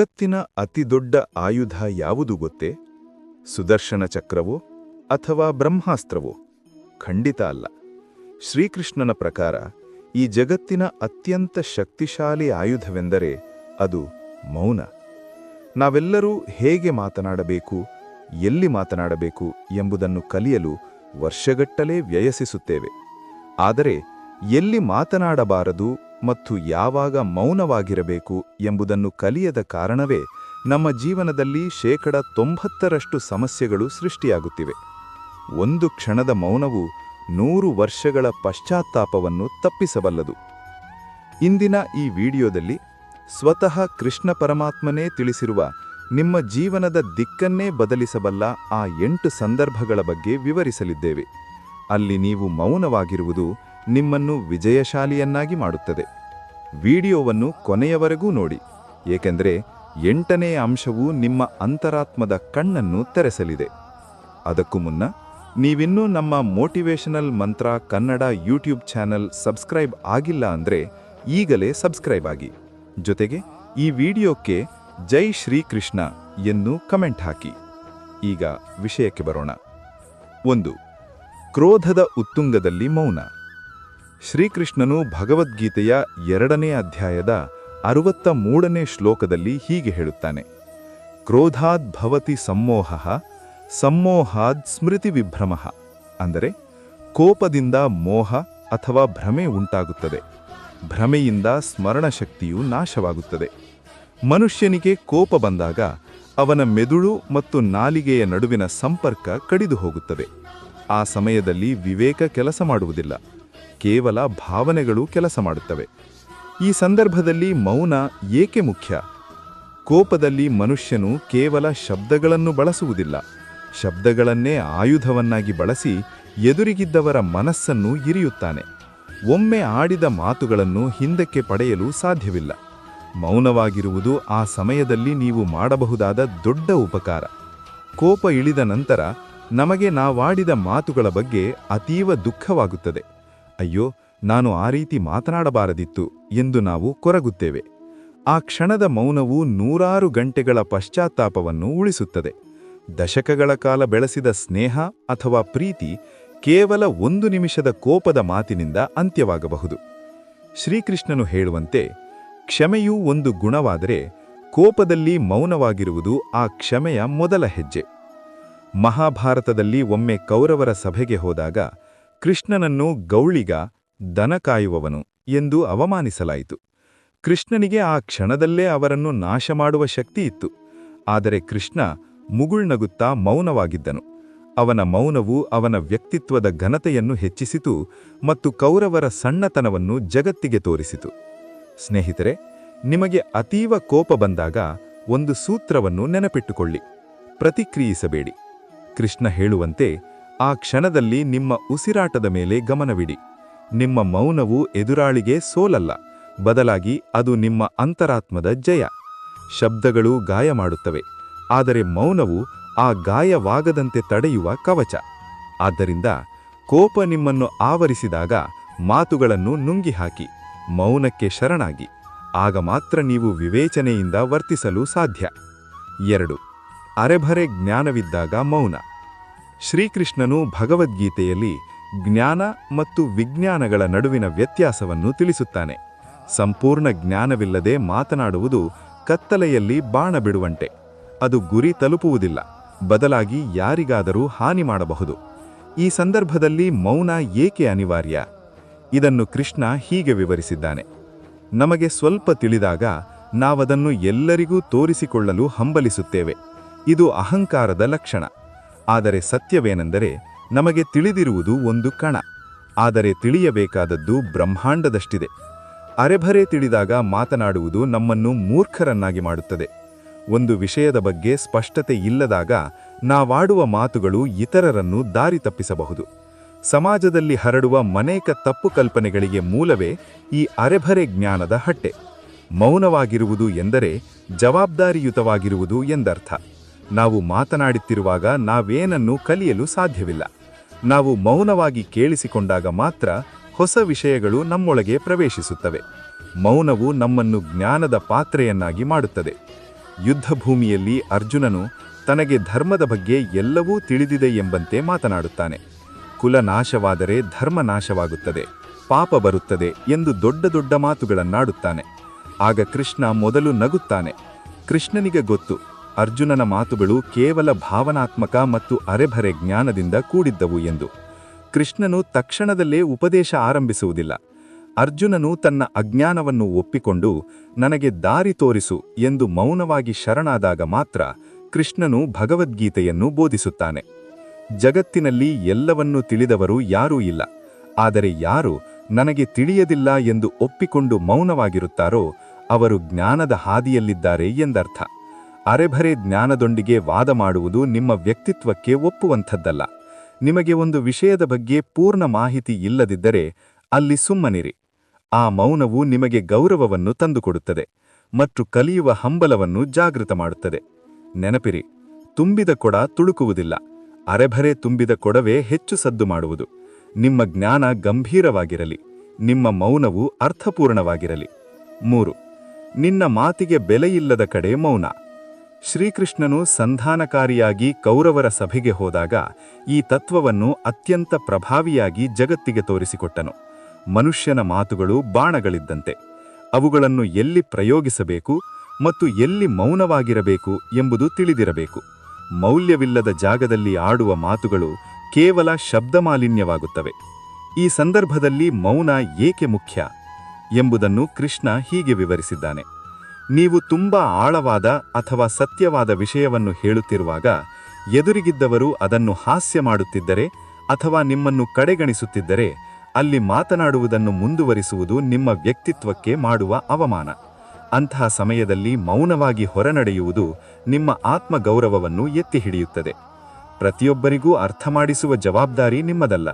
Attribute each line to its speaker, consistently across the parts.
Speaker 1: ಜಗತ್ತಿನ ಅತಿದೊಡ್ಡ ಆಯುಧ ಯಾವುದು ಗೊತ್ತೇ? ಸುದರ್ಶನ ಚಕ್ರವೋ ಅಥವಾ ಬ್ರಹ್ಮಾಸ್ತ್ರವೋ? ಖಂಡಿತ ಅಲ್ಲ. ಶ್ರೀಕೃಷ್ಣನ ಪ್ರಕಾರ ಈ ಜಗತ್ತಿನ ಅತ್ಯಂತ ಶಕ್ತಿಶಾಲಿ ಆಯುಧವೆಂದರೆ ಅದು ಮೌನ. ನಾವೆಲ್ಲರೂ ಹೇಗೆ ಮಾತನಾಡಬೇಕು, ಎಲ್ಲಿ ಮಾತನಾಡಬೇಕು ಎಂಬುದನ್ನು ಕಲಿಯಲು ವರ್ಷಗಟ್ಟಲೆ ವ್ಯಯಸಿಸುತ್ತೇವೆ. ಆದರೆ ಎಲ್ಲಿ ಮಾತನಾಡಬಾರದು ಮತ್ತು ಯಾವಾಗ ಮೌನವಾಗಿರಬೇಕು ಎಂಬುದನ್ನು ಕಲಿಯದ ಕಾರಣವೇ ನಮ್ಮ ಜೀವನದಲ್ಲಿ ಶೇಕಡ ತೊಂಬತ್ತರಷ್ಟು ಸಮಸ್ಯೆಗಳು ಸೃಷ್ಟಿಯಾಗುತ್ತಿವೆ. ಒಂದು ಕ್ಷಣದ ಮೌನವು ನೂರು ವರ್ಷಗಳ ಪಶ್ಚಾತ್ತಾಪವನ್ನು ತಪ್ಪಿಸಬಲ್ಲದು. ಇಂದಿನ ಈ ವಿಡಿಯೋದಲ್ಲಿ ಸ್ವತಃ ಕೃಷ್ಣ ಪರಮಾತ್ಮನೇ ತಿಳಿಸಿರುವ ನಿಮ್ಮ ಜೀವನದ ದಿಕ್ಕನ್ನೇ ಬದಲಿಸಬಲ್ಲ ಆ ಎಂಟು ಸಂದರ್ಭಗಳ ಬಗ್ಗೆ ವಿವರಿಸಲಿದ್ದೇವೆ. ಅಲ್ಲಿ ನೀವು ಮೌನವಾಗಿರುವುದು ನಿಮ್ಮನ್ನು ವಿಜಯಶಾಲಿಯನ್ನಾಗಿ ಮಾಡುತ್ತದೆ. ವಿಡಿಯೋವನ್ನು ಕೊನೆಯವರೆಗೂ ನೋಡಿ. ಏಕೆಂದರೆ ಎಂಟನೇ ಅಂಶವು ನಿಮ್ಮ ಅಂತರಾತ್ಮದ ಕಣ್ಣನ್ನು ತೆರೆಸಲಿದೆ. ಅದಕ್ಕೂ ಮುನ್ನ ನೀವಿನ್ನೂ ನಮ್ಮ ಮೋಟಿವೇಶನಲ್ ಮಂತ್ರ ಕನ್ನಡ ಯೂಟ್ಯೂಬ್ ಚಾನೆಲ್ ಸಬ್ಸ್ಕ್ರೈಬ್ ಆಗಿಲ್ಲ ಅಂದರೆ ಈಗಲೇ ಸಬ್ಸ್ಕ್ರೈಬ್ ಆಗಿ. ಜೊತೆಗೆ ಈ ವಿಡಿಯೋಕ್ಕೆ ಜೈ ಶ್ರೀಕೃಷ್ಣ ಎಂದು ಕಮೆಂಟ್ ಹಾಕಿ. ಈಗ ವಿಷಯಕ್ಕೆ ಬರೋಣ. ಒಂದು, ಕ್ರೋಧದ ಉತ್ತುಂಗದಲ್ಲಿ ಮೌನ. ಶ್ರೀಕೃಷ್ಣನು ಭಗವದ್ಗೀತೆಯ ಎರಡನೇ ಅಧ್ಯಾಯದ ಅರುವತ್ತ ಮೂರನೇ ಶ್ಲೋಕದಲ್ಲಿ ಹೀಗೆ ಹೇಳುತ್ತಾನೆ. ಕ್ರೋಧಾದ್ ಭವತಿ ಸಮ್ಮೋಹ, ಸಮ್ಮೋಹಾದ್ ಸ್ಮೃತಿ ವಿಭ್ರಮ. ಅಂದರೆ ಕೋಪದಿಂದ ಮೋಹ ಅಥವಾ ಭ್ರಮೆ ಉಂಟಾಗುತ್ತದೆ. ಭ್ರಮೆಯಿಂದ ಸ್ಮರಣಶಕ್ತಿಯು ನಾಶವಾಗುತ್ತದೆ. ಮನುಷ್ಯನಿಗೆ ಕೋಪ ಬಂದಾಗ ಅವನ ಮೆದುಳು ಮತ್ತು ನಾಲಿಗೆಯ ನಡುವಿನ ಸಂಪರ್ಕ ಕಡಿದು ಹೋಗುತ್ತದೆ ಆ ಸಮಯದಲ್ಲಿ ವಿವೇಕ ಕೆಲಸ ಮಾಡುವುದಿಲ್ಲ. ಕೇವಲ ಭಾವನೆಗಳು ಕೆಲಸ ಮಾಡುತ್ತವೆ. ಈ ಸಂದರ್ಭದಲ್ಲಿ ಮೌನ ಏಕೆ ಮುಖ್ಯ? ಕೋಪದಲ್ಲಿ ಮನುಷ್ಯನು ಕೇವಲ ಶಬ್ದಗಳನ್ನು ಬಳಸುವುದಿಲ್ಲ. ಶಬ್ದಗಳನ್ನೇ ಆಯುಧವನ್ನಾಗಿ ಬಳಸಿ ಎದುರಿಗಿದ್ದವರ ಮನಸ್ಸನ್ನು ಇರಿಯುತ್ತಾನೆ. ಒಮ್ಮೆ ಆಡಿದ ಮಾತುಗಳನ್ನು ಹಿಂದಕ್ಕೆ ಪಡೆಯಲು ಸಾಧ್ಯವಿಲ್ಲ. ಮೌನವಾಗಿರುವುದು ಆ ಸಮಯದಲ್ಲಿ ನೀವು ಮಾಡಬಹುದಾದ ದೊಡ್ಡ ಉಪಕಾರ. ಕೋಪ ಇಳಿದ ನಂತರ ನಮಗೆ ನಾವಾಡಿದ ಮಾತುಗಳ ಬಗ್ಗೆ ಅತೀವ ದುಃಖವಾಗುತ್ತದೆ. ಅಯ್ಯೋ, ನಾನು ಆ ರೀತಿ ಮಾತನಾಡಬಾರದಿತ್ತು ಎಂದು ನಾವು ಕೊರಗುತ್ತೇವೆ. ಆ ಕ್ಷಣದ ಮೌನವು ನೂರಾರು ಗಂಟೆಗಳ ಪಶ್ಚಾತ್ತಾಪವನ್ನು ಉಳಿಸುತ್ತದೆ. ದಶಕಗಳ ಕಾಲ ಬೆಳೆಸಿದ ಸ್ನೇಹ ಅಥವಾ ಪ್ರೀತಿ ಕೇವಲ ಒಂದು ನಿಮಿಷದ ಕೋಪದ ಮಾತಿನಿಂದ ಅಂತ್ಯವಾಗಬಹುದು. ಶ್ರೀಕೃಷ್ಣನು ಹೇಳುವಂತೆ, ಕ್ಷಮೆಯೂ ಒಂದು ಗುಣವಾದರೆ ಕೋಪದಲ್ಲಿ ಮೌನವಾಗಿರುವುದು ಆ ಕ್ಷಮೆಯ ಮೊದಲ ಹೆಜ್ಜೆ. ಮಹಾಭಾರತದಲ್ಲಿ ಒಮ್ಮೆ ಕೌರವರ ಸಭೆಗೆ ಹೋದಾಗ ಕೃಷ್ಣನನ್ನು ಗೌಳಿಗ ದನ ಕಾಯುವವನು ಎಂದು ಅವಮಾನಿಸಲಾಯಿತು. ಕೃಷ್ಣನಿಗೆ ಆ ಕ್ಷಣದಲ್ಲೇ ಅವರನ್ನು ನಾಶ ಮಾಡುವ ಶಕ್ತಿ ಇತ್ತು. ಆದರೆ ಕೃಷ್ಣ ಮುಗುಳ್ನಗುತ್ತಾ ಮೌನವಾಗಿದ್ದನು. ಅವನ ಮೌನವು ಅವನ ವ್ಯಕ್ತಿತ್ವದ ಘನತೆಯನ್ನು ಹೆಚ್ಚಿಸಿತು ಮತ್ತು ಕೌರವರ ಸಣ್ಣತನವನ್ನು ಜಗತ್ತಿಗೆ ತೋರಿಸಿತು. ಸ್ನೇಹಿತರೆ, ನಿಮಗೆ ಅತೀವ ಕೋಪ ಬಂದಾಗ ಒಂದು ಸೂತ್ರವನ್ನು ನೆನಪಿಟ್ಟುಕೊಳ್ಳಿ. ಪ್ರತಿಕ್ರಿಯಿಸಬೇಡಿ. ಕೃಷ್ಣ ಹೇಳುವಂತೆ ಆ ಕ್ಷಣದಲ್ಲಿ ನಿಮ್ಮ ಉಸಿರಾಟದ ಮೇಲೆ ಗಮನವಿಡಿ. ನಿಮ್ಮ ಮೌನವು ಎದುರಾಳಿಗೆ ಸೋಲಲ್ಲ. ಬದಲಾಗಿ ಅದು ನಿಮ್ಮ ಅಂತರಾತ್ಮದ ಜಯ. ಶಬ್ದಗಳು ಗಾಯ ಮಾಡುತ್ತವೆ ಆದರೆ ಮೌನವು ಆ ಗಾಯವಾಗದಂತೆ ತಡೆಯುವ ಕವಚ. ಆದ್ದರಿಂದ ಕೋಪ ನಿಮ್ಮನ್ನು ಆವರಿಸಿದಾಗ ಮಾತುಗಳನ್ನು ನುಂಗಿಹಾಕಿ. ಮೌನಕ್ಕೆ ಶರಣಾಗಿ. ಆಗ ಮಾತ್ರ ನೀವು ವಿವೇಚನೆಯಿಂದ ವರ್ತಿಸಲು ಸಾಧ್ಯ. ಎರಡು. ಅರೆಭರೆ ಜ್ಞಾನವಿದ್ದಾಗ ಮೌನ. ಶ್ರೀಕೃಷ್ಣನು ಭಗವದ್ಗೀತೆಯಲ್ಲಿ ಜ್ಞಾನ ಮತ್ತು ವಿಜ್ಞಾನಗಳ ನಡುವಿನ ವ್ಯತ್ಯಾಸವನ್ನು ತಿಳಿಸುತ್ತಾನೆ. ಸಂಪೂರ್ಣ ಜ್ಞಾನವಿಲ್ಲದೆ ಮಾತನಾಡುವುದು ಕತ್ತಲೆಯಲ್ಲಿ ಬಾಣ ಬಿಡುವಂತೆ. ಅದು ಗುರಿ ತಲುಪುವುದಿಲ್ಲ. ಬದಲಾಗಿ ಯಾರಿಗಾದರೂ ಹಾನಿ ಮಾಡಬಹುದು. ಈ ಸಂದರ್ಭದಲ್ಲಿ ಮೌನ ಏಕೆ ಅನಿವಾರ್ಯ? ಇದನ್ನು ಕೃಷ್ಣ ಹೀಗೆ ವಿವರಿಸಿದ್ದಾನೆ. ನಮಗೆ ಸ್ವಲ್ಪ ತಿಳಿದಾಗ ನಾವದನ್ನು ಎಲ್ಲರಿಗೂ ತೋರಿಸಿಕೊಳ್ಳಲು ಹಂಬಲಿಸುತ್ತೇವೆ. ಇದು ಅಹಂಕಾರದ ಲಕ್ಷಣ. ಆದರೆ ಸತ್ಯವೇನೆಂದರೆ ನಮಗೆ ತಿಳಿದಿರುವುದು ಒಂದು ಕಣ. ಆದರೆ ತಿಳಿಯಬೇಕಾದದ್ದು ಬ್ರಹ್ಮಾಂಡದಷ್ಟಿದೆ. ಅರೆಭರೆ ತಿಳಿದಾಗ ಮಾತನಾಡುವುದು ನಮ್ಮನ್ನು ಮೂರ್ಖರನ್ನಾಗಿ ಮಾಡುತ್ತದೆ. ಒಂದು ವಿಷಯದ ಬಗ್ಗೆ ಸ್ಪಷ್ಟತೆ ಇಲ್ಲದಾಗ ನಾವಾಡುವ ಮಾತುಗಳು ಇತರರನ್ನು ದಾರಿ ತಪ್ಪಿಸಬಹುದು. ಸಮಾಜದಲ್ಲಿ ಹರಡುವ ಅನೇಕ ತಪ್ಪು ಕಲ್ಪನೆಗಳಿಗೆ ಮೂಲವೇ ಈ ಅರೆಭರೆ ಜ್ಞಾನದ ಹಟ್ಟೆ. ಮೌನವಾಗಿರುವುದು ಎಂದರೆ ಜವಾಬ್ದಾರಿಯುತವಾಗಿರುವುದು ಎಂದರ್ಥ. ನಾವು ಮಾತನಾಡುತ್ತಿರುವಾಗ ನಾವೇನನ್ನು ಕಲಿಯಲು ಸಾಧ್ಯವಿಲ್ಲ. ನಾವು ಮೌನವಾಗಿ ಕೇಳಿಸಿಕೊಂಡಾಗ ಮಾತ್ರ ಹೊಸ ವಿಷಯಗಳು ನಮ್ಮೊಳಗೆ ಪ್ರವೇಶಿಸುತ್ತವೆ. ಮೌನವು ನಮ್ಮನ್ನು ಜ್ಞಾನದ ಪಾತ್ರೆಯನ್ನಾಗಿ ಮಾಡುತ್ತದೆ. ಯುದ್ಧಭೂಮಿಯಲ್ಲಿ ಅರ್ಜುನನು ತನಗೆ ಧರ್ಮದ ಬಗ್ಗೆ ಎಲ್ಲವೂ ತಿಳಿದಿದೆ ಎಂಬಂತೆ ಮಾತನಾಡುತ್ತಾನೆ. ಕುಲನಾಶವಾದರೆ ಧರ್ಮ ನಾಶವಾಗುತ್ತದೆ ಪಾಪ ಬರುತ್ತದೆ ಎಂದು ದೊಡ್ಡ ದೊಡ್ಡ ಮಾತುಗಳನ್ನಾಡುತ್ತಾನೆ. ಆಗ ಕೃಷ್ಣ ಮೊದಲು ನಗುತ್ತಾನೆ. ಕೃಷ್ಣನಿಗೆ ಗೊತ್ತು ಅರ್ಜುನನ ಮಾತುಗಳು ಕೇವಲ ಭಾವನಾತ್ಮಕ ಮತ್ತು ಅರೆಭರೆ ಜ್ಞಾನದಿಂದ ಕೂಡಿದ್ದವು ಎಂದು. ಕೃಷ್ಣನು ತಕ್ಷಣದಲ್ಲೇ ಉಪದೇಶ ಆರಂಭಿಸುವುದಿಲ್ಲ. ಅರ್ಜುನನು ತನ್ನ ಅಜ್ಞಾನವನ್ನು ಒಪ್ಪಿಕೊಂಡು, ನನಗೆ ದಾರಿ ತೋರಿಸು ಎಂದು ಮೌನವಾಗಿ ಶರಣಾದಾಗ ಮಾತ್ರ ಕೃಷ್ಣನು ಭಗವದ್ಗೀತೆಯನ್ನು ಬೋಧಿಸುತ್ತಾನೆ. ಜಗತ್ತಿನಲ್ಲಿ ಎಲ್ಲವನ್ನೂ ತಿಳಿದವರು ಯಾರೂ ಇಲ್ಲ. ಆದರೆ ಯಾರು ನನಗೆ ತಿಳಿಯದಿಲ್ಲ ಎಂದು ಒಪ್ಪಿಕೊಂಡು ಮೌನವಾಗಿರುತ್ತಾರೋ ಅವರು ಜ್ಞಾನದ ಹಾದಿಯಲ್ಲಿದ್ದಾರೆ ಎಂದರ್ಥ. ಅರೆಭರೆ ಜ್ಞಾನದೊಂದಿಗೆ ವಾದ ಮಾಡುವುದು ನಿಮ್ಮ ವ್ಯಕ್ತಿತ್ವಕ್ಕೆ ಒಪ್ಪುವಂಥದ್ದಲ್ಲ. ನಿಮಗೆ ಒಂದು ವಿಷಯದ ಬಗ್ಗೆ ಪೂರ್ಣ ಮಾಹಿತಿ ಇಲ್ಲದಿದ್ದರೆ ಅಲ್ಲಿ ಸುಮ್ಮನಿರಿ. ಆ ಮೌನವು ನಿಮಗೆ ಗೌರವವನ್ನು ತಂದುಕೊಡುತ್ತದೆ ಮತ್ತು ಕಲಿಯುವ ಹಂಬಲವನ್ನು ಜಾಗೃತ ಮಾಡುತ್ತದೆ. ನೆನಪಿರಿ, ತುಂಬಿದ ಕೊಡ ತುಳುಕುವುದಿಲ್ಲ. ಅರೆಭರೆ ತುಂಬಿದ ಕೊಡವೇ ಹೆಚ್ಚು ಸದ್ದು ಮಾಡುವುದು. ನಿಮ್ಮ ಜ್ಞಾನ ಗಂಭೀರವಾಗಿರಲಿ. ನಿಮ್ಮ ಮೌನವು ಅರ್ಥಪೂರ್ಣವಾಗಿರಲಿ. ಮೂರು, ನಿನ್ನ ಮಾತಿಗೆ ಬೆಲೆಯಿಲ್ಲದ ಕಡೆ ಮೌನ. ಶ್ರೀಕೃಷ್ಣನು ಸಂಧಾನಕಾರಿಯಾಗಿ ಕೌರವರ ಸಭೆಗೆ ಹೋದಾಗ ಈ ತತ್ವವನ್ನು ಅತ್ಯಂತ ಪ್ರಭಾವಿಯಾಗಿ ಜಗತ್ತಿಗೆ ತೋರಿಸಿಕೊಟ್ಟನು. ಮನುಷ್ಯನ ಮಾತುಗಳು ಬಾಣಗಳಿದ್ದಂತೆ. ಅವುಗಳನ್ನು ಎಲ್ಲಿ ಪ್ರಯೋಗಿಸಬೇಕು ಮತ್ತು ಎಲ್ಲಿ ಮೌನವಾಗಿರಬೇಕು ಎಂಬುದು ತಿಳಿದಿರಬೇಕು. ಮೌಲ್ಯವಿಲ್ಲದ ಜಾಗದಲ್ಲಿ ಆಡುವ ಮಾತುಗಳು ಕೇವಲ ಶಬ್ದಮಾಲಿನ್ಯವಾಗುತ್ತವೆ. ಈ ಸಂದರ್ಭದಲ್ಲಿ ಮೌನ ಏಕೆ ಮುಖ್ಯ ಎಂಬುದನ್ನು ಕೃಷ್ಣ ಹೀಗೆ ವಿವರಿಸಿದ್ದಾನೆ. ನೀವು ತುಂಬಾ ಆಳವಾದ ಅಥವಾ ಸತ್ಯವಾದ ವಿಷಯವನ್ನು ಹೇಳುತ್ತಿರುವಾಗ, ಎದುರಿಗಿದ್ದವರು ಅದನ್ನು ಹಾಸ್ಯ ಮಾಡುತ್ತಿದ್ದರೆ ಅಥವಾ ನಿಮ್ಮನ್ನು ಕಡೆಗಣಿಸುತ್ತಿದ್ದರೆ, ಅಲ್ಲಿ ಮಾತನಾಡುವುದನ್ನು ಮುಂದುವರಿಸುವುದು ನಿಮ್ಮ ವ್ಯಕ್ತಿತ್ವಕ್ಕೆ ಮಾಡುವ ಅವಮಾನ. ಅಂತಹ ಸಮಯದಲ್ಲಿ ಮೌನವಾಗಿ ಹೊರನಡೆಯುವುದು ನಿಮ್ಮ ಆತ್ಮಗೌರವವನ್ನು ಎತ್ತಿ ಹಿಡಿಯುತ್ತದೆ ಪ್ರತಿಯೊಬ್ಬರಿಗೂ ಅರ್ಥ ಮಾಡಿಸುವ ಜವಾಬ್ದಾರಿ ನಿಮ್ಮದಲ್ಲ.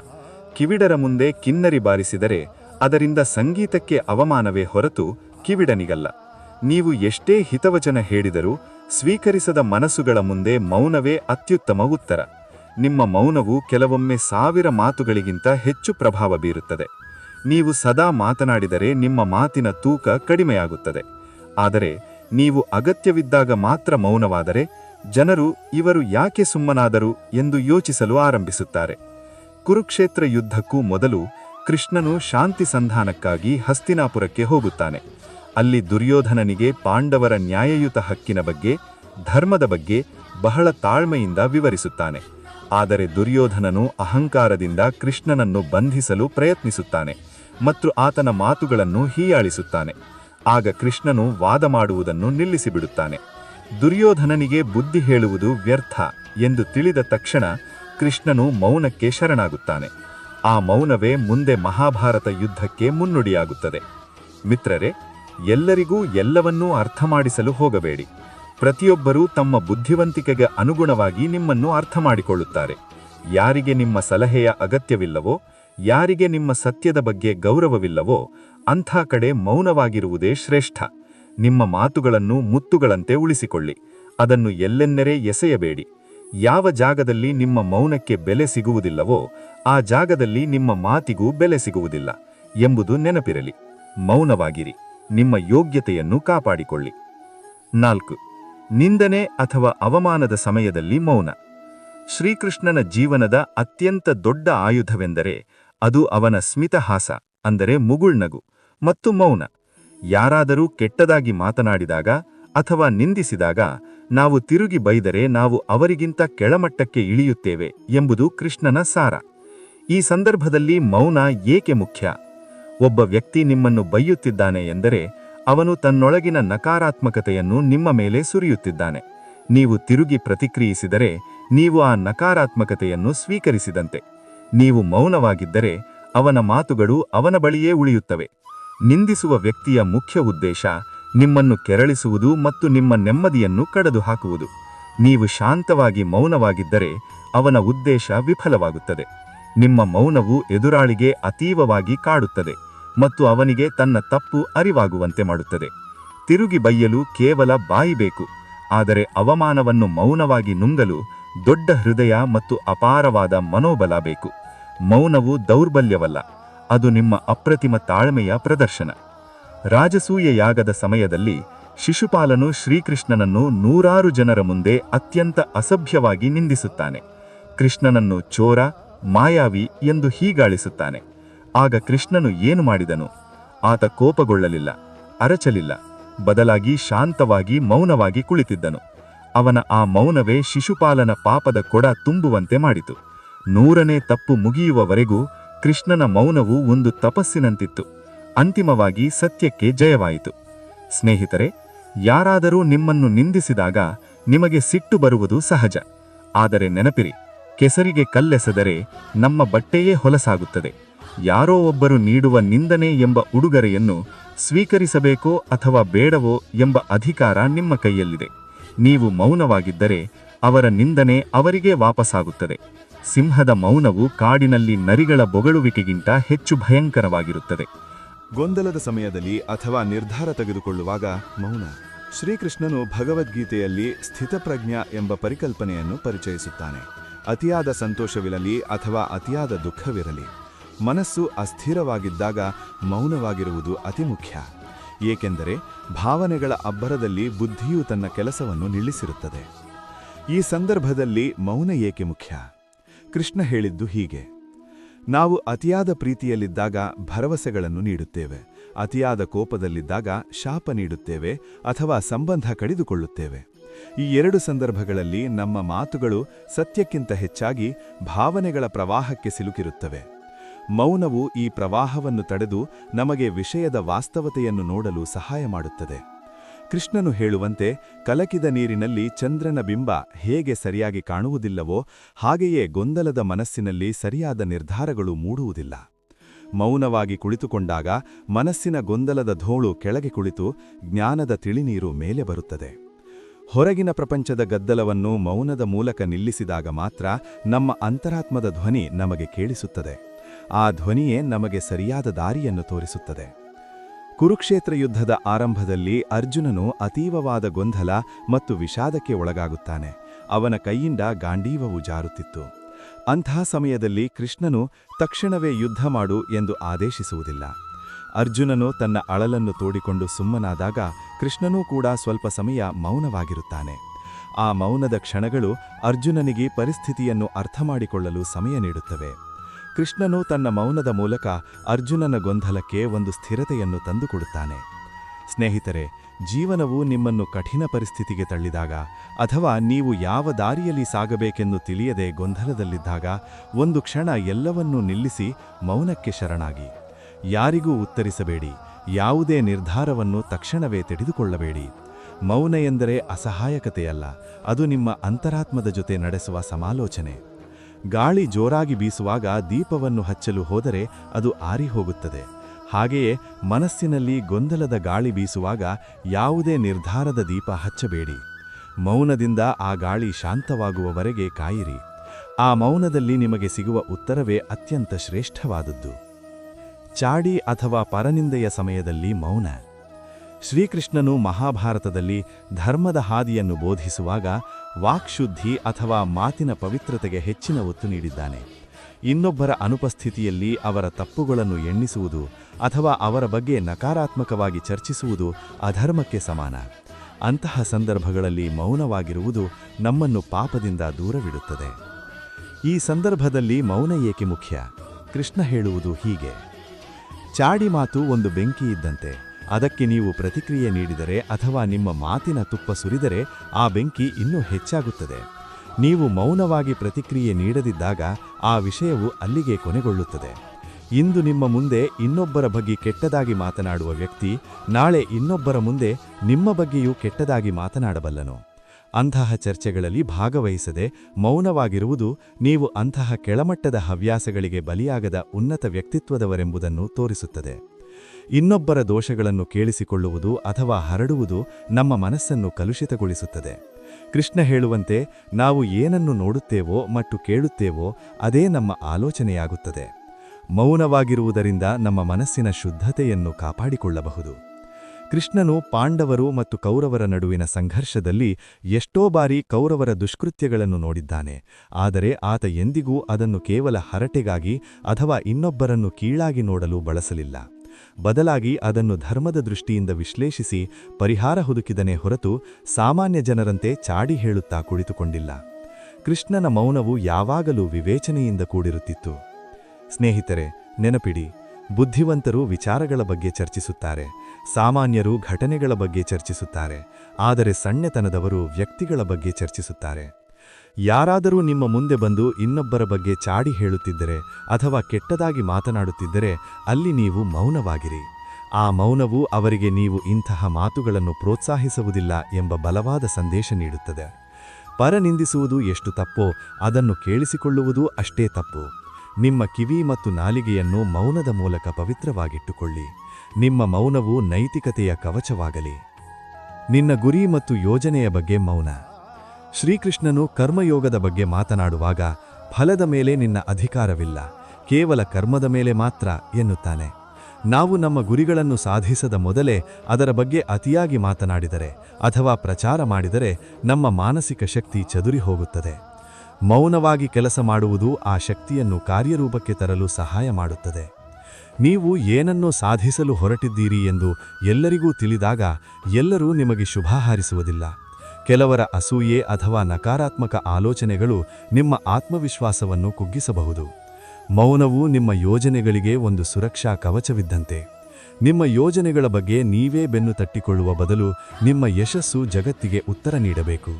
Speaker 1: ಕಿವಿಡರ ಮುಂದೆ ಕಿನ್ನರಿ ಬಾರಿಸಿದರೆ ಅದರಿಂದ ಸಂಗೀತಕ್ಕೆ ಅವಮಾನವೇ ಹೊರತು ಕಿವಿಡನಿಗಲ್ಲ. ನೀವು ಎಷ್ಟೇ ಹಿತವಚನ ಹೇಳಿದರೂ ಸ್ವೀಕರಿಸದ ಮನಸ್ಸುಗಳ ಮುಂದೆ ಮೌನವೇ ಅತ್ಯುತ್ತಮ ಉತ್ತರ. ನಿಮ್ಮ ಮೌನವು ಕೆಲವೊಮ್ಮೆ ಸಾವಿರ ಮಾತುಗಳಿಗಿಂತ ಹೆಚ್ಚು ಪ್ರಭಾವ ಬೀರುತ್ತದೆ. ನೀವು ಸದಾ ಮಾತನಾಡಿದರೆ ನಿಮ್ಮ ಮಾತಿನ ತೂಕ ಕಡಿಮೆಯಾಗುತ್ತದೆ. ಆದರೆ ನೀವು ಅಗತ್ಯವಿದ್ದಾಗ ಮಾತ್ರ ಮೌನವಾದರೆ ಜನರು ಇವರು ಯಾಕೆ ಸುಮ್ಮನಾದರು ಎಂದು ಯೋಚಿಸಲು ಆರಂಭಿಸುತ್ತಾರೆ. ಕುರುಕ್ಷೇತ್ರ ಯುದ್ಧಕ್ಕೂ ಮೊದಲು ಕೃಷ್ಣನು ಶಾಂತಿ ಸಂಧಾನಕ್ಕಾಗಿ ಹಸ್ತಿನಾಪುರಕ್ಕೆ ಹೋಗುತ್ತಾನೆ. ಅಲ್ಲಿ ದುರ್ಯೋಧನನಿಗೆ ಪಾಂಡವರ ನ್ಯಾಯಯುತ ಹಕ್ಕಿನ ಬಗ್ಗೆ, ಧರ್ಮದ ಬಗ್ಗೆ ಬಹಳ ತಾಳ್ಮೆಯಿಂದ ವಿವರಿಸುತ್ತಾನೆ. ಆದರೆ ದುರ್ಯೋಧನನು ಅಹಂಕಾರದಿಂದ ಕೃಷ್ಣನನ್ನು ಬಂಧಿಸಲು ಪ್ರಯತ್ನಿಸುತ್ತಾನೆ ಮತ್ತು ಆತನ ಮಾತುಗಳನ್ನು ಹೀಯಾಳಿಸುತ್ತಾನೆ. ಆಗ ಕೃಷ್ಣನು ವಾದ ಮಾಡುವುದನ್ನು ನಿಲ್ಲಿಸಿಬಿಡುತ್ತಾನೆ. ದುರ್ಯೋಧನನಿಗೆ ಬುದ್ಧಿ ಹೇಳುವುದು ವ್ಯರ್ಥ ಎಂದು ತಿಳಿದ ತಕ್ಷಣ ಕೃಷ್ಣನು ಮೌನಕ್ಕೆ ಶರಣಾಗುತ್ತಾನೆ. ಆ ಮೌನವೇ ಮುಂದೆ ಮಹಾಭಾರತ ಯುದ್ಧಕ್ಕೆ ಮುನ್ನುಡಿಯಾಗುತ್ತದೆ. ಮಿತ್ರರೇ ಎಲ್ಲರಿಗೂ ಎಲ್ಲವನ್ನೂ ಅರ್ಥ ಮಾಡಿಸಲು ಹೋಗಬೇಡಿ. ಪ್ರತಿಯೊಬ್ಬರೂ ತಮ್ಮ ಬುದ್ಧಿವಂತಿಕೆಗೆ ಅನುಗುಣವಾಗಿ ನಿಮ್ಮನ್ನು ಅರ್ಥ ಮಾಡಿಕೊಳ್ಳುತ್ತಾರೆ ಯಾರಿಗೆ ನಿಮ್ಮ ಸಲಹೆಯ ಅಗತ್ಯವಿಲ್ಲವೋ, ಯಾರಿಗೆ ನಿಮ್ಮ ಸತ್ಯದ ಬಗ್ಗೆ ಗೌರವವಿಲ್ಲವೋ, ಅಂಥ ಕಡೆ ಮೌನವಾಗಿರುವುದೇ ಶ್ರೇಷ್ಠ. ನಿಮ್ಮ ಮಾತುಗಳನ್ನು ಮುತ್ತುಗಳಂತೆ ಉಳಿಸಿಕೊಳ್ಳಿ. ಅದನ್ನು ಎಲ್ಲೆನ್ನರೇ ಎಸೆಯಬೇಡಿ. ಯಾವ ಜಾಗದಲ್ಲಿ ನಿಮ್ಮ ಮೌನಕ್ಕೆ ಬೆಲೆ ಸಿಗುವುದಿಲ್ಲವೋ, ಆ ಜಾಗದಲ್ಲಿ ನಿಮ್ಮ ಮಾತಿಗೂ ಬೆಲೆ ಸಿಗುವುದಿಲ್ಲ ಎಂಬುದು ನೆನಪಿರಲಿ. ಮೌನವಾಗಿರಿ. ನಿಮ್ಮ ಯೋಗ್ಯತೆಯನ್ನು ಕಾಪಾಡಿಕೊಳ್ಳಿ. ನಾಲ್ಕು. ನಿಂದನೆ ಅಥವಾ ಅವಮಾನದ ಸಮಯದಲ್ಲಿ ಮೌನ. ಶ್ರೀಕೃಷ್ಣನ ಜೀವನದ ಅತ್ಯಂತ ದೊಡ್ಡ ಆಯುಧವೆಂದರೆ ಅದು ಅವನ ಸ್ಮಿತಹಾಸ ಅಂದರೆ ಮುಗುಳ್ನಗು ಮತ್ತು ಮೌನ. ಯಾರಾದರೂ ಕೆಟ್ಟದಾಗಿ ಮಾತನಾಡಿದಾಗ ಅಥವಾ ನಿಂದಿಸಿದಾಗ ನಾವು ತಿರುಗಿ ಬೈದರೆ ನಾವು ಅವರಿಗಿಂತ ಕೆಳಮಟ್ಟಕ್ಕೆ ಇಳಿಯುತ್ತೇವೆ ಎಂಬುದು ಕೃಷ್ಣನ ಸಾರ. ಈ ಸಂದರ್ಭದಲ್ಲಿ ಮೌನ ಏಕೆ ಮುಖ್ಯ? ಒಬ್ಬ ವ್ಯಕ್ತಿ ನಿಮ್ಮನ್ನು ಬೈಯುತ್ತಿದ್ದಾನೆ ಎಂದರೆ ಅವನು ತನ್ನೊಳಗಿನ ನಕಾರಾತ್ಮಕತೆಯನ್ನು ನಿಮ್ಮ ಮೇಲೆ ಸುರಿಯುತ್ತಿದ್ದಾನೆ. ನೀವು ತಿರುಗಿ ಪ್ರತಿಕ್ರಿಯಿಸಿದರೆ ನೀವು ಆ ನಕಾರಾತ್ಮಕತೆಯನ್ನು ಸ್ವೀಕರಿಸಿದಂತೆ. ನೀವು ಮೌನವಾಗಿದ್ದರೆ ಅವನ ಮಾತುಗಳು ಅವನ ಬಳಿಯೇ ಉಳಿಯುತ್ತವೆ. ನಿಂದಿಸುವ ವ್ಯಕ್ತಿಯ ಮುಖ್ಯ ಉದ್ದೇಶ ನಿಮ್ಮನ್ನು ಕೆರಳಿಸುವುದು ಮತ್ತು ನಿಮ್ಮ ನೆಮ್ಮದಿಯನ್ನು ಕಡಿದುಹಾಕುವುದು. ನೀವು ಶಾಂತವಾಗಿ ಮೌನವಾಗಿದ್ದರೆ ಅವನ ಉದ್ದೇಶ ವಿಫಲವಾಗುತ್ತದೆ. ನಿಮ್ಮ ಮೌನವು ಎದುರಾಳಿಗೆ ಅತೀವವಾಗಿ ಕಾಡುತ್ತದೆ. ಮತ್ತು ಅವನಿಗೆ ತನ್ನ ತಪ್ಪು ಅರಿವಾಗುವಂತೆ ಮಾಡುತ್ತದೆ. ತಿರುಗಿ ಬೈಯಲು ಕೇವಲ ಬಾಯಿ ಬೇಕು. ಆದರೆ ಅವಮಾನವನ್ನು ಮೌನವಾಗಿ ನುಂಗಲು ದೊಡ್ಡ ಹೃದಯ ಮತ್ತು ಅಪಾರವಾದ ಮನೋಬಲ ಬೇಕು. ಮೌನವು ದೌರ್ಬಲ್ಯವಲ್ಲ. ಅದು ನಿಮ್ಮ ಅಪ್ರತಿಮ ತಾಳ್ಮೆಯ ಪ್ರದರ್ಶನ. ರಾಜಸೂಯ ಯಾಗದ ಸಮಯದಲ್ಲಿ ಶಿಶುಪಾಲನು ಶ್ರೀಕೃಷ್ಣನನ್ನು ನೂರಾರು ಜನರ ಮುಂದೆ ಅತ್ಯಂತ ಅಸಭ್ಯವಾಗಿ ನಿಂದಿಸುತ್ತಾನೆ. ಕೃಷ್ಣನನ್ನು ಚೋರ, ಮಾಯಾವಿ ಎಂದು ಹೀಗಾಳಿಸುತ್ತಾನೆ. ಆಗ ಕೃಷ್ಣನು ಏನು ಮಾಡಿದನು? ಆತ ಕೋಪಗೊಳ್ಳಲಿಲ್ಲ, ಅರಚಲಿಲ್ಲ, ಬದಲಾಗಿ ಶಾಂತವಾಗಿ ಮೌನವಾಗಿ ಕುಳಿತಿದ್ದನು. ಅವನ ಆ ಮೌನವೇ ಶಿಶುಪಾಲನ ಪಾಪದ ಕೊಡ ತುಂಬುವಂತೆ ಮಾಡಿತು. ನೂರನೇ ತಪ್ಪು ಮುಗಿಯುವವರೆಗೂ ಕೃಷ್ಣನ ಮೌನವು ಒಂದು ತಪಸ್ಸಿನಂತಿತ್ತು. ಅಂತಿಮವಾಗಿ ಸತ್ಯಕ್ಕೆ ಜಯವಾಯಿತು. ಸ್ನೇಹಿತರೆ, ಯಾರಾದರೂ ನಿಮ್ಮನ್ನು ನಿಂದಿಸಿದಾಗ ನಿಮಗೆ ಸಿಟ್ಟು ಬರುವುದು ಸಹಜ. ಆದರೆ ನೆನಪಿರಿ, ಕೆಸರಿಗೆ ಕಲ್ಲೆಸೆದರೆ ನಮ್ಮ ಬಟ್ಟೆಯೇ ಹೊಲಸಾಗುತ್ತದೆ. ಯಾರೋ ಒಬ್ಬರು ನೀಡುವ ನಿಂದನೆ ಎಂಬ ಉಡುಗೊರೆಯನ್ನು ಸ್ವೀಕರಿಸಬೇಕೋ ಅಥವಾ ಬೇಡವೋ ಎಂಬ ಅಧಿಕಾರ ನಿಮ್ಮ ಕೈಯಲ್ಲಿದೆ. ನೀವು ಮೌನವಾಗಿದ್ದರೆ ಅವರ ನಿಂದನೆ ಅವರಿಗೆ ವಾಪಸಾಗುತ್ತದೆ. ಸಿಂಹದ ಮೌನವು ಕಾಡಿನಲ್ಲಿ ನರಿಗಳ ಬೊಗಳುವಿಕೆಗಿಂತ ಹೆಚ್ಚು ಭಯಂಕರವಾಗಿರುತ್ತದೆ.
Speaker 2: ಗೊಂದಲದ ಸಮಯದಲ್ಲಿ ಅಥವಾ ನಿರ್ಧಾರ ತೆಗೆದುಕೊಳ್ಳುವಾಗ ಮೌನ. ಶ್ರೀಕೃಷ್ಣನು ಭಗವದ್ಗೀತೆಯಲ್ಲಿ ಸ್ಥಿತಪ್ರಜ್ಞ ಎಂಬ ಪರಿಕಲ್ಪನೆಯನ್ನು ಪರಿಚಯಿಸುತ್ತಾನೆ. ಅತಿಯಾದ ಸಂತೋಷವಿರಲಿ ಅಥವಾ ಅತಿಯಾದ ದುಃಖವಿರಲಿ. ಮನಸ್ಸು ಅಸ್ಥಿರವಾಗಿದ್ದಾಗ ಮೌನವಾಗಿರುವುದು ಅತಿ ಮುಖ್ಯ. ಏಕೆಂದರೆ ಭಾವನೆಗಳ ಅಬ್ಬರದಲ್ಲಿ ಬುದ್ಧಿಯು ತನ್ನ ಕೆಲಸವನ್ನು ನಿಲ್ಲಿಸಿರುತ್ತದೆ. ಈ ಸಂದರ್ಭದಲ್ಲಿ ಮೌನ ಏಕೆ ಮುಖ್ಯ? ಕೃಷ್ಣ ಹೇಳಿದ್ದು ಹೀಗೆ. ನಾವು ಅತಿಯಾದ ಪ್ರೀತಿಯಲ್ಲಿದ್ದಾಗ ಭರವಸೆಗಳನ್ನು ನೀಡುತ್ತೇವೆ. ಅತಿಯಾದ ಕೋಪದಲ್ಲಿದ್ದಾಗ ಶಾಪ ನೀಡುತ್ತೇವೆ ಅಥವಾ ಸಂಬಂಧ ಕಡಿದುಕೊಳ್ಳುತ್ತೇವೆ. ಈ ಎರಡು ಸಂದರ್ಭಗಳಲ್ಲಿ ನಮ್ಮ ಮಾತುಗಳು ಸತ್ಯಕ್ಕಿಂತ ಹೆಚ್ಚಾಗಿ ಭಾವನೆಗಳ ಪ್ರವಾಹಕ್ಕೆ ಸಿಲುಕಿರುತ್ತವೆ. ಮೌನವು ಈ ಪ್ರವಾಹವನ್ನು ತಡೆದು ನಮಗೆ ವಿಷಯದ ವಾಸ್ತವತೆಯನ್ನು ನೋಡಲು ಸಹಾಯ ಮಾಡುತ್ತದೆ. ಕೃಷ್ಣನು ಹೇಳುವಂತೆ ಕಲಕಿದ ನೀರಿನಲ್ಲಿ ಚಂದ್ರನ ಬಿಂಬ ಹೇಗೆ ಸರಿಯಾಗಿ ಕಾಣುವುದಿಲ್ಲವೋ ಹಾಗೆಯೇ ಗೊಂದಲದ ಮನಸ್ಸಿನಲ್ಲಿ ಸರಿಯಾದ ನಿರ್ಧಾರಗಳು ಮೂಡುವುದಿಲ್ಲ. ಮೌನವಾಗಿ ಕುಳಿತುಕೊಂಡಾಗ ಮನಸ್ಸಿನ ಗೊಂದಲದ ಧೋಳು ಕೆಳಗೆ ಕುಳಿತು ಜ್ಞಾನದ ತಿಳಿನೀರು ಮೇಲೆ ಬರುತ್ತದೆ. ಹೊರಗಿನ ಪ್ರಪಂಚದ ಗದ್ದಲವನ್ನು ಮೌನದ ಮೂಲಕ ನಿಲ್ಲಿಸಿದಾಗ ಮಾತ್ರ ನಮ್ಮ ಅಂತರಾತ್ಮದ ಧ್ವನಿ ನಮಗೆ ಕೇಳಿಸುತ್ತದೆ. ಆ ಧ್ವನಿಯೇ ನಮಗೆ ಸರಿಯಾದ ದಾರಿಯನ್ನು ತೋರಿಸುತ್ತದೆ. ಕುರುಕ್ಷೇತ್ರ ಯುದ್ಧದ ಆರಂಭದಲ್ಲಿ ಅರ್ಜುನನು ಅತೀವವಾದ ಗೊಂದಲ ಮತ್ತು ವಿಷಾದಕ್ಕೆ ಒಳಗಾಗುತ್ತಾನೆ. ಅವನ ಕೈಯಿಂದ ಗಾಂಡೀವವು ಜಾರುತ್ತಿತ್ತು. ಅಂಥ ಸಮಯದಲ್ಲಿ ಕೃಷ್ಣನು ತಕ್ಷಣವೇ ಯುದ್ಧ ಮಾಡು ಎಂದು ಆದೇಶಿಸುವುದಿಲ್ಲ. ಅರ್ಜುನನು ತನ್ನ ಅಳಲನ್ನು ತೋಡಿಕೊಂಡು ಸುಮ್ಮನಾದಾಗ ಕೃಷ್ಣನೂ ಕೂಡ ಸ್ವಲ್ಪ ಸಮಯ ಮೌನವಾಗಿರುತ್ತಾನೆ. ಆ ಮೌನದ ಕ್ಷಣಗಳು ಅರ್ಜುನನಿಗೆ ಪರಿಸ್ಥಿತಿಯನ್ನು ಅರ್ಥಮಾಡಿಕೊಳ್ಳಲು ಸಮಯ ನೀಡುತ್ತವೆ. ಕೃಷ್ಣನು ತನ್ನ ಮೌನದ ಮೂಲಕ ಅರ್ಜುನನ ಗೊಂದಲಕ್ಕೆ ಒಂದು ಸ್ಥಿರತೆಯನ್ನು ತಂದುಕೊಡುತ್ತಾನೆ. ಸ್ನೇಹಿತರೆ, ಜೀವನವು ನಿಮ್ಮನ್ನು ಕಠಿಣ ಪರಿಸ್ಥಿತಿಗೆ ತಳ್ಳಿದಾಗ ಅಥವಾ ನೀವು ಯಾವ ದಾರಿಯಲ್ಲಿ ಸಾಗಬೇಕೆಂದು ತಿಳಿಯದೆ ಗೊಂದಲದಲ್ಲಿದ್ದಾಗ ಒಂದು ಕ್ಷಣ ಎಲ್ಲವನ್ನೂ ನಿಲ್ಲಿಸಿ ಮೌನಕ್ಕೆ ಶರಣಾಗಿ. ಯಾರಿಗೂ ಉತ್ತರಿಸಬೇಡಿ, ಯಾವುದೇ ನಿರ್ಧಾರವನ್ನು ತಕ್ಷಣವೇ ತೆಗೆದುಕೊಳ್ಳಬೇಡಿ. ಮೌನ ಎಂದರೆ ಅಸಹಾಯಕತೆಯಲ್ಲ, ಅದು ನಿಮ್ಮ ಅಂತರಾತ್ಮದ ಜೊತೆ ನಡೆಸುವ ಸಮಾಲೋಚನೆ. ಗಾಳಿ ಜೋರಾಗಿ ಬೀಸುವಾಗ ದೀಪವನ್ನು ಹಚ್ಚಲು ಹೋದರೆ ಅದು ಆರಿಹೋಗುತ್ತದೆ. ಹಾಗೆಯೇ ಮನಸ್ಸಿನಲ್ಲಿ ಗೊಂದಲದ ಗಾಳಿ ಬೀಸುವಾಗ ಯಾವುದೇ ನಿರ್ಧಾರದ ದೀಪ ಹಚ್ಚಬೇಡಿ. ಮೌನದಿಂದ ಆ ಗಾಳಿ ಶಾಂತವಾಗುವವರೆಗೆ ಕಾಯಿರಿ. ಆ ಮೌನದಲ್ಲಿ ನಿಮಗೆ ಸಿಗುವ ಉತ್ತರವೇ ಅತ್ಯಂತ ಶ್ರೇಷ್ಠವಾದದ್ದು. ಚಾಡಿ ಅಥವಾ ಪರನಿಂದೆಯ ಸಮಯದಲ್ಲಿ ಮೌನ. ಶ್ರೀಕೃಷ್ಣನು ಮಹಾಭಾರತದಲ್ಲಿ ಧರ್ಮದ ಹಾದಿಯನ್ನು ಬೋಧಿಸುವಾಗ ವಾಕ್ಶುದ್ಧಿ ಅಥವಾ ಮಾತಿನ ಪವಿತ್ರತೆಗೆ ಹೆಚ್ಚಿನ ಒತ್ತು ನೀಡಿದ್ದಾನೆ. ಇನ್ನೊಬ್ಬರ ಅನುಪಸ್ಥಿತಿಯಲ್ಲಿ ಅವರ ತಪ್ಪುಗಳನ್ನು ಎಣ್ಣಿಸುವುದು ಅಥವಾ ಅವರ ಬಗ್ಗೆ ನಕಾರಾತ್ಮಕವಾಗಿ ಚರ್ಚಿಸುವುದು ಅಧರ್ಮಕ್ಕೆ ಸಮಾನ. ಅಂತಹ ಸಂದರ್ಭಗಳಲ್ಲಿ ಮೌನವಾಗಿರುವುದು ನಮ್ಮನ್ನು ಪಾಪದಿಂದ ದೂರವಿಡುತ್ತದೆ. ಈ ಸಂದರ್ಭದಲ್ಲಿ ಮೌನ ಏಕೆ ಮುಖ್ಯ? ಕೃಷ್ಣ ಹೇಳುವುದು ಹೀಗೆ. ಚಾಡಿ ಮಾತು ಒಂದು ಬೆಂಕಿ ಇದ್ದಂತೆ. ಅದಕ್ಕೆ ನೀವು ಪ್ರತಿಕ್ರಿಯೆ ನೀಡಿದರೆ ಅಥವಾ ನಿಮ್ಮ ಮಾತಿನ ತುಪ್ಪ ಸುರಿದರೆ ಆ ಬೆಂಕಿ ಇನ್ನೂ ಹೆಚ್ಚಾಗುತ್ತದೆ. ನೀವು ಮೌನವಾಗಿ ಪ್ರತಿಕ್ರಿಯೆ ನೀಡದಿದ್ದಾಗ ಆ ವಿಷಯವು ಅಲ್ಲಿಗೆ ಕೊನೆಗೊಳ್ಳುತ್ತದೆ. ಇಂದು ನಿಮ್ಮ ಮುಂದೆ ಇನ್ನೊಬ್ಬರ ಬಗ್ಗೆ ಕೆಟ್ಟದಾಗಿ ಮಾತನಾಡುವ ವ್ಯಕ್ತಿ ನಾಳೆ ಇನ್ನೊಬ್ಬರ ಮುಂದೆ ನಿಮ್ಮ ಬಗ್ಗೆಯೂ ಕೆಟ್ಟದಾಗಿ ಮಾತನಾಡಬಲ್ಲನು. ಅಂತಹ ಚರ್ಚೆಗಳಲ್ಲಿ ಭಾಗವಹಿಸದೆ ಮೌನವಾಗಿರುವುದು ನೀವು ಅಂತಹ ಕೆಳಮಟ್ಟದ ಹವ್ಯಾಸಗಳಿಗೆ ಬಲಿಯಾಗದ ಉನ್ನತ ವ್ಯಕ್ತಿತ್ವದವರೆಂಬುದನ್ನು ತೋರಿಸುತ್ತದೆ. ಇನ್ನೊಬ್ಬರ ದೋಷಗಳನ್ನು ಕೇಳಿಸಿಕೊಳ್ಳುವುದು ಅಥವಾ ಹರಡುವುದು ನಮ್ಮ ಮನಸ್ಸನ್ನು ಕಲುಷಿತಗೊಳಿಸುತ್ತದೆ. ಕೃಷ್ಣ ಹೇಳುವಂತೆ ನಾವು ಏನನ್ನು ನೋಡುತ್ತೇವೋ ಮತ್ತು ಕೇಳುತ್ತೇವೋ ಅದೇ ನಮ್ಮ ಆಲೋಚನೆಯಾಗುತ್ತದೆ. ಮೌನವಾಗಿರುವುದರಿಂದ ನಮ್ಮ ಮನಸ್ಸಿನ ಶುದ್ಧತೆಯನ್ನು ಕಾಪಾಡಿಕೊಳ್ಳಬಹುದು. ಕೃಷ್ಣನು ಪಾಂಡವರು ಮತ್ತು ಕೌರವರ ನಡುವಿನ ಸಂಘರ್ಷದಲ್ಲಿ ಎಷ್ಟೋ ಬಾರಿ ಕೌರವರ ದುಷ್ಕೃತ್ಯಗಳನ್ನು ನೋಡಿದ್ದಾನೆ. ಆದರೆ ಆತ ಎಂದಿಗೂ ಅದನ್ನು ಕೇವಲ ಹರಟೆಗಾಗಿ ಅಥವಾ ಇನ್ನೊಬ್ಬರನ್ನು ಕೀಳಾಗಿ ನೋಡಲು ಬಳಸಲಿಲ್ಲ. ಬದಲಾಗಿ ಅದನ್ನು ಧರ್ಮದ ದೃಷ್ಟಿಯಿಂದ ವಿಶ್ಲೇಷಿಸಿ ಪರಿಹಾರ ಹುದುಕಿದನೇ ಹೊರತು ಸಾಮಾನ್ಯ ಜನರಂತೆ ಚಾಡಿ ಹೇಳುತ್ತಾ ಕುಳಿತುಕೊಂಡಿಲ್ಲ. ಕೃಷ್ಣನ ಮೌನವು ಯಾವಾಗಲೂ ವಿವೇಚನೆಯಿಂದ ಕೂಡಿರುತ್ತಿತ್ತು. ಸ್ನೇಹಿತರೆ, ನೆನಪಿಡಿ, ಬುದ್ಧಿವಂತರು ವಿಚಾರಗಳ ಬಗ್ಗೆ ಚರ್ಚಿಸುತ್ತಾರೆ, ಸಾಮಾನ್ಯರು ಘಟನೆಗಳ ಬಗ್ಗೆ ಚರ್ಚಿಸುತ್ತಾರೆ, ಆದರೆ ಸಣ್ಣತನದವರು ವ್ಯಕ್ತಿಗಳ ಬಗ್ಗೆ ಚರ್ಚಿಸುತ್ತಾರೆ. ಯಾರಾದರೂ ನಿಮ್ಮ ಮುಂದೆ ಬಂದು ಇನ್ನೊಬ್ಬರ ಬಗ್ಗೆ ಚಾಡಿ ಹೇಳುತ್ತಿದ್ದರೆ ಅಥವಾ ಕೆಟ್ಟದಾಗಿ ಮಾತನಾಡುತ್ತಿದ್ದರೆ ಅಲ್ಲಿ ನೀವು ಮೌನವಾಗಿರಿ. ಆ ಮೌನವು ಅವರಿಗೆ ನೀವು ಇಂತಹ ಮಾತುಗಳನ್ನು ಪ್ರೋತ್ಸಾಹಿಸುವುದಿಲ್ಲ ಎಂಬ ಬಲವಾದ ಸಂದೇಶ ನೀಡುತ್ತದೆ. ಪರನಿಂದಿಸುವುದು ಎಷ್ಟು ತಪ್ಪೋ ಅದನ್ನು ಕೇಳಿಸಿಕೊಳ್ಳುವುದೂ ಅಷ್ಟೇ ತಪ್ಪು. ನಿಮ್ಮ ಕಿವಿ ಮತ್ತು ನಾಲಿಗೆಯನ್ನು ಮೌನದ ಮೂಲಕ ಪವಿತ್ರವಾಗಿಟ್ಟುಕೊಳ್ಳಿ. ನಿಮ್ಮ ಮೌನವು ನೈತಿಕತೆಯ ಕವಚವಾಗಲಿ. ನಿನ್ನ ಗುರಿ ಮತ್ತು ಯೋಜನೆಯ ಬಗ್ಗೆ ಮೌನ. ಶ್ರೀಕೃಷ್ಣನು ಕರ್ಮಯೋಗದ ಬಗ್ಗೆ ಮಾತನಾಡುವಾಗ ಫಲದ ಮೇಲೆ ನಿನ್ನ ಅಧಿಕಾರವಿಲ್ಲ, ಕೇವಲ ಕರ್ಮದ ಮೇಲೆ ಮಾತ್ರ ಎನ್ನುತ್ತಾನೆ. ನಾವು ನಮ್ಮ ಗುರಿಗಳನ್ನು ಸಾಧಿಸದ ಮೊದಲೇ ಅದರ ಬಗ್ಗೆ ಅತಿಯಾಗಿ ಮಾತನಾಡಿದರೆ ಅಥವಾ ಪ್ರಚಾರ ಮಾಡಿದರೆ ನಮ್ಮ ಮಾನಸಿಕ ಶಕ್ತಿ ಚದುರಿ ಹೋಗುತ್ತದೆ. ಮೌನವಾಗಿ ಕೆಲಸ ಮಾಡುವುದು ಆ ಶಕ್ತಿಯನ್ನು ಕಾರ್ಯರೂಪಕ್ಕೆ ತರಲು ಸಹಾಯ ಮಾಡುತ್ತದೆ. ನೀವು ಏನನ್ನೋ ಸಾಧಿಸಲು ಹೊರಟಿದ್ದೀರಿ ಎಂದು ಎಲ್ಲರಿಗೂ ತಿಳಿದಾಗ ಎಲ್ಲರೂ ನಿಮಗೆ ಶುಭ ಹಾರಿಸುವುದಿಲ್ಲ. ಕೆಲವರ ಅಸೂಯೆ ಅಥವಾ ನಕಾರಾತ್ಮಕ ಆಲೋಚನೆಗಳು ನಿಮ್ಮ ಆತ್ಮವಿಶ್ವಾಸವನ್ನು ಕುಗ್ಗಿಸಬಹುದು. ಮೌನವು ನಿಮ್ಮ ಯೋಜನೆಗಳಿಗೆ ಒಂದು ಸುರಕ್ಷಾ ಕವಚವಿದ್ದಂತೆ. ನಿಮ್ಮ ಯೋಜನೆಗಳ ಬಗ್ಗೆ ನೀವೇ ಬೆನ್ನು ತಟ್ಟಿಕೊಳ್ಳುವ ಬದಲು ನಿಮ್ಮ ಯಶಸ್ಸು ಜಗತ್ತಿಗೆ ಉತ್ತರ ನೀಡಬೇಕು.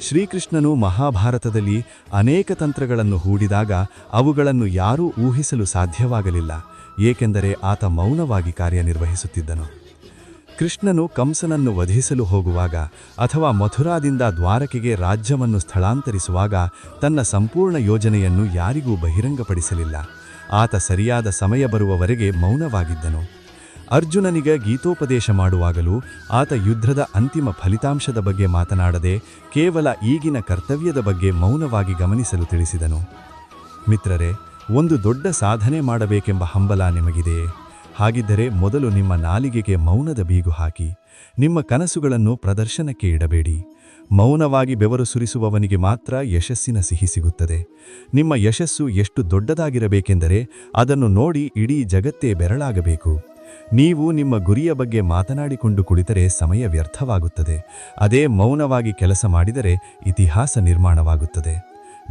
Speaker 2: ಶ್ರೀಕೃಷ್ಣನು ಮಹಾಭಾರತದಲ್ಲಿ ಅನೇಕ ತಂತ್ರಗಳನ್ನು ಹೂಡಿದಾಗ ಅವುಗಳನ್ನು ಯಾರೂ ಊಹಿಸಲು ಸಾಧ್ಯವಾಗಲಿಲ್ಲ, ಏಕೆಂದರೆ ಆತ ಮೌನವಾಗಿ ಕಾರ್ಯನಿರ್ವಹಿಸುತ್ತಿದ್ದನು. ಕೃಷ್ಣನು ಕಂಸನನ್ನು ವಧಿಸಲು ಹೋಗುವಾಗ ಅಥವಾ ಮಥುರಾದಿಂದ ದ್ವಾರಕೆಗೆ ರಾಜ್ಯವನ್ನು ಸ್ಥಳಾಂತರಿಸುವಾಗ ತನ್ನ ಸಂಪೂರ್ಣ ಯೋಜನೆಯನ್ನು ಯಾರಿಗೂ ಬಹಿರಂಗಪಡಿಸಲಿಲ್ಲ. ಆತ ಸರಿಯಾದ ಸಮಯ ಬರುವವರೆಗೆ ಮೌನವಾಗಿದ್ದನು. ಅರ್ಜುನನಿಗೆ ಗೀತೋಪದೇಶ ಮಾಡುವಾಗಲೂ ಆತ ಯುದ್ಧದ ಅಂತಿಮ ಫಲಿತಾಂಶದ ಬಗ್ಗೆ ಮಾತನಾಡದೆ ಕೇವಲ ಈಗಿನ ಕರ್ತವ್ಯದ ಬಗ್ಗೆ ಮೌನವಾಗಿ ಗಮನಿಸಲು ತಿಳಿಸಿದನು. ಮಿತ್ರರೇ, ಒಂದು ದೊಡ್ಡ ಸಾಧನೆ ಮಾಡಬೇಕೆಂಬ ಹಂಬಲ ನಿಮಗಿದೆಯೇ? ಹಾಗಿದ್ದರೆ ಮೊದಲು ನಿಮ್ಮ ನಾಲಿಗೆಗೆ ಮೌನದ ಬೀಗು ಹಾಕಿ, ನಿಮ್ಮ ಕನಸುಗಳನ್ನು ಪ್ರದರ್ಶನಕ್ಕೆ ಇಡಬೇಡಿ. ಮೌನವಾಗಿ ಬೆವರು ಸುರಿಸುವವನಿಗೆ ಮಾತ್ರ ಯಶಸ್ಸಿನ ಸಿಹಿ ಸಿಗುತ್ತದೆ. ನಿಮ್ಮ ಯಶಸ್ಸು ಎಷ್ಟು ದೊಡ್ಡದಾಗಿರಬೇಕೆಂದರೆ ಅದನ್ನು ನೋಡಿ ಇಡೀ ಜಗತ್ತೇ ಬೆರಳಾಗಬೇಕು. ನೀವು ನಿಮ್ಮ ಗುರಿಯ ಬಗ್ಗೆ ಮಾತನಾಡಿಕೊಂಡು ಕುಳಿತರೆ ಸಮಯ ವ್ಯರ್ಥವಾಗುತ್ತದೆ. ಅದೇ ಮೌನವಾಗಿ ಕೆಲಸ ಮಾಡಿದರೆ ಇತಿಹಾಸ ನಿರ್ಮಾಣವಾಗುತ್ತದೆ.